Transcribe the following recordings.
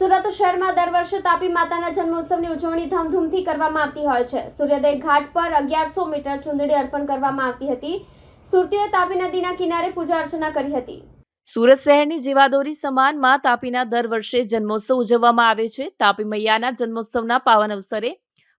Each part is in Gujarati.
સુરત શહેરમાં દર વર્ષે તાપી માતાના જન્મોત્સવની ઉજવણી ધામધૂમથી કરવામાં આવતી હોય છે. સૂર્યોદય ઘાટ પર અગિયારસો મીટર ચુંદડી અર્પણ કરવામાં આવતી હતી. સુરતીઓએ તાપી નદીના કિનારે પૂજા અર્ચના કરી હતી. સુરત શહેરની જીવાદોરી સમાનમાં તાપીના દર વર્ષે જન્મોત્સવ ઉજવવામાં આવે છે. તાપી મૈયાના જન્મોત્સવના પાવન અવસરે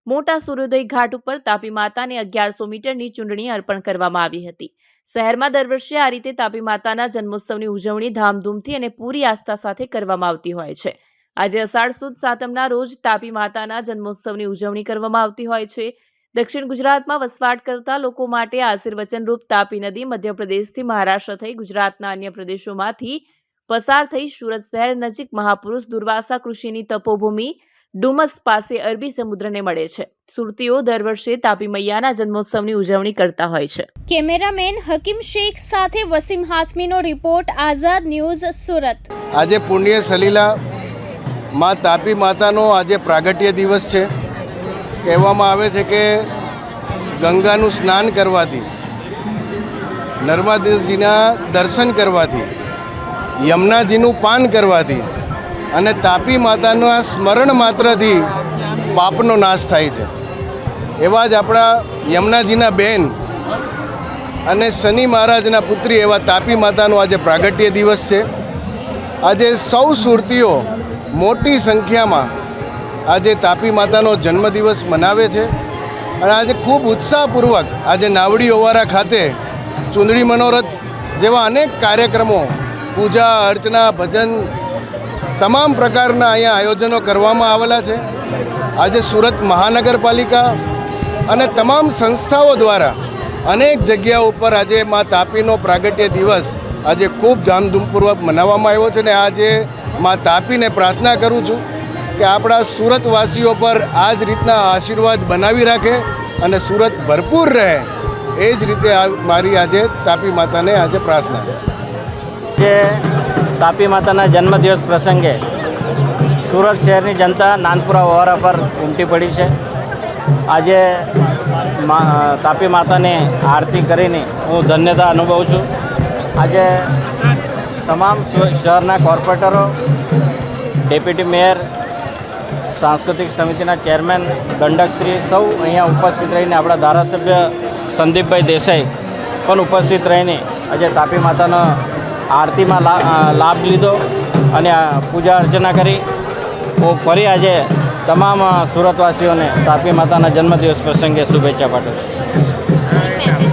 મોટા સૂર્યોદય ઘાટ ઉપર તાપી માતાને અગિયારસો મીટરની ચૂંટણી અર્પણ કરવામાં આવી હતી. શહેરમાં દર વર્ષે આ રીતે તાપી માતાના જન્મોત્સવની ઉજવણી ધામધૂમથી અને પૂરી આસ્થા સાથે કરવામાં આવતી હોય છે. આજે અષાઢ સુદ સાતમના રોજ તાપી માતાના જન્મોત્સવની ઉજવણી કરવામાં આવતી હોય છે. દક્ષિણ ગુજરાતમાં વસવાટ કરતા લોકો માટે આશીર્વચનરૂપ તાપી નદી મધ્યપ્રદેશથી મહારાષ્ટ્ર થઈ ગુજરાતના અન્ય પ્રદેશોમાંથી પસાર થઈ સુરત શહેર નજીક મહાપુરુષ દુર્વાસા કૃષિની તપોભૂમિ ડુમસ પાસે અરબી સમુદ્રને મળે છે. સુરતીઓ દર વર્ષે તાપી મૈયાના જન્મોત્સવની ઉજવણી કરતા હોય છે. કેમેરામેન હકીમ શેખ સાથે વસીમ હાસમીનો રિપોર્ટ આઝાદ ન્યૂઝ સુરત. આજે પુણ્ય સલીલા માં તાપી માતાનો આજે પ્રાગટ્ય દિવસ છે. કહેવામાં આવે છે કે ગંગાનું સ્નાન કરવાથી, નર્મદાજીના દર્શન કરવાથી, યમુનાજીનું પાન કરવાથી અને તાપી માતાના સ્મરણ માત્રથી પાપનો નાશ થાય છે. એવા જ આપણા યમુનાજીના બેન અને શનિ મહારાજના પુત્રી એવા તાપી માતાનો આજે પ્રાગટ્ય દિવસ છે. આજે સૌ સુરતીઓ મોટી સંખ્યામાં આજે તાપી માતાનો જન્મદિવસ મનાવે છે. અને આજે ખૂબ ઉત્સાહપૂર્વક આજે નાવડી ઓવારા ખાતે ચૂંદડી મનોરથ જેવા અનેક કાર્યક્રમો, પૂજા, અર્ચના, ભજન તમામ પ્રકારના અહીંયા આયોજનો કરવામાં આવેલા છે. આજે સુરત મહાનગરપાલિકા અને તમામ સંસ્થાઓ દ્વારા અનેક જગ્યાઓ ઉપર આજે મા તાપીનો પ્રાગટ્ય દિવસ આજે ખૂબ ધામધૂમપૂર્વક મનાવવામાં આવ્યો છે. ને આજે મા તાપીને પ્રાર્થના કરું છું કે આપણા સુરતવાસીઓ પર આ જ રીતના આશીર્વાદ બનાવી રાખે અને સુરત ભરપૂર રહે. એ જ રીતે મારી આજે તાપી માતાને આજે પ્રાર્થના જે તાપી માતાના જન્મદિવસ પ્રસંગે સુરત શહેરની જનતા નાનપુરા વહોરા પર ઉમટી પડી છે. આજે તાપી માતાની આરતી કરીને હું ધન્યતા અનુભવું છું. આજે તમામ શહેરના કોર્પોરેટરો, ડેપ્યુટી મેયર, સાંસ્કૃતિક સમિતિના ચેરમેન, દંડકશ્રી સૌ અહીંયા ઉપસ્થિત રહીને આપણા ધારાસભ્ય સંદીપભાઈ દેસાઈ પણ ઉપસ્થિત રહીને આજે તાપી માતાનો આરતીમાં લાભ લીધો અને પૂજા અર્ચના કરી. હું ફરી આજે તમામ સુરતવાસીઓને તાપી માતાના જન્મદિવસ પ્રસંગે શુભેચ્છા પાઠવું છું.